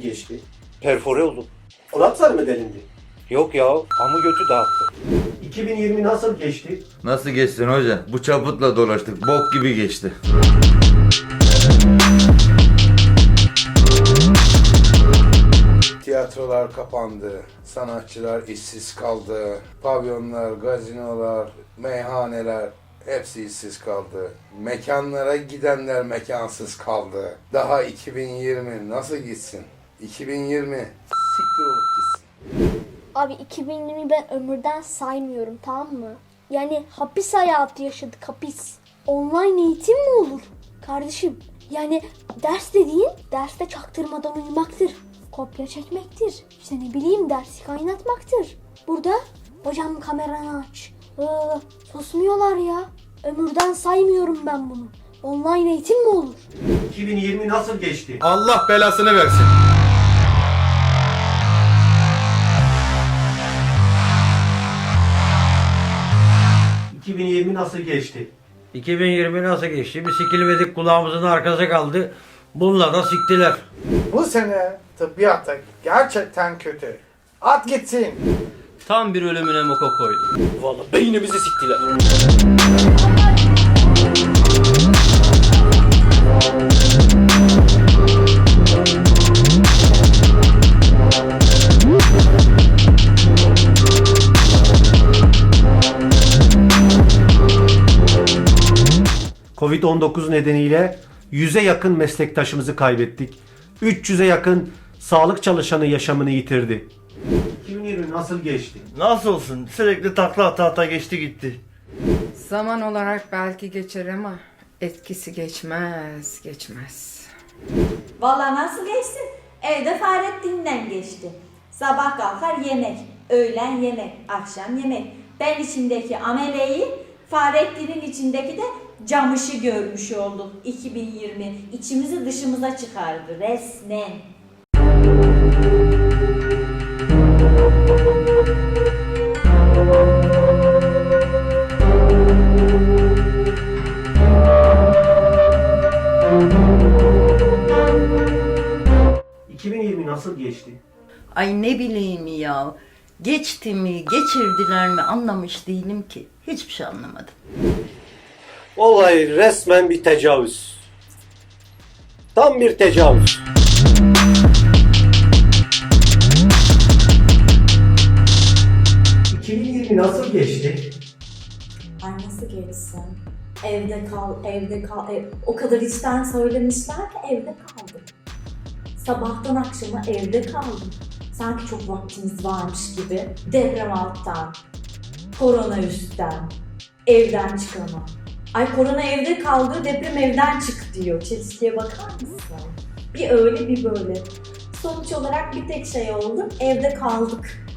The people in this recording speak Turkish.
geçti? Perfore oldum. Kulaklar mı delindi? Yok ya amı götü dağıttı. 2020 nasıl geçti? Nasıl geçtin hoca? Bu çaputla dolaştık. Bok gibi geçti. Tiyatrolar kapandı, sanatçılar işsiz kaldı, pavyonlar, gazinolar, meyhaneler hepsi işsiz kaldı. Mekanlara gidenler mekansız kaldı. Daha 2020 nasıl gitsin? 2020 siktir olup gitsin. Abi 2020'yi ben ömürden saymıyorum tamam mı? Yani hapis hayatı yaşadık hapis. Online eğitim mi olur? Kardeşim yani ders dediğin derste çaktırmadan uyumaktır. Kopya çekmektir. İşte ne bileyim dersi kaynatmaktır. Burada hocam kameranı aç. Ee, susmuyorlar ya. Ömürden saymıyorum ben bunu. Online eğitim mi olur? 2020 nasıl geçti? Allah belasını versin. 2020 nasıl geçti? 2020 nasıl geçti? Bir sikilmedik kulağımızın arkası kaldı. Bununla da siktiler. Bu sene tıbbiyatta gerçekten kötü. At gitsin. Tam bir ölümüne moka koydu. Vallahi beynimizi siktiler. Covid-19 nedeniyle 100'e yakın meslektaşımızı kaybettik. 300'e yakın sağlık çalışanı yaşamını yitirdi. 2020 nasıl geçti? Nasıl olsun? Sürekli takla ata ata geçti gitti. Zaman olarak belki geçer ama etkisi geçmez, geçmez. Valla nasıl geçsin? Evde Fahrettin'den geçti. Sabah kalkar yemek, öğlen yemek, akşam yemek. Ben içindeki ameleyi, Fahrettin'in içindeki de camışı görmüş olduk 2020. İçimizi dışımıza çıkardı resmen. Cık. 2020 nasıl geçti? Ay ne bileyim ya. Geçti mi, geçirdiler mi anlamış değilim ki. Hiçbir şey anlamadım. Vallahi resmen bir tecavüz. Tam bir tecavüz. ...2020 nasıl geçti? Ay nasıl geçsin? Evde kal, evde kal. Ev... O kadar içten söylemişler ki evde kaldım. Sabahtan akşama evde kaldım. Sanki çok vaktimiz varmış gibi. Deprem alttan, korona üstten, evden çıkamam. Ay korona evde kaldı, deprem evden çık diyor. Çelişkiye bakar mısın? Bir öyle bir böyle. Sonuç olarak bir tek şey oldu, evde kaldık.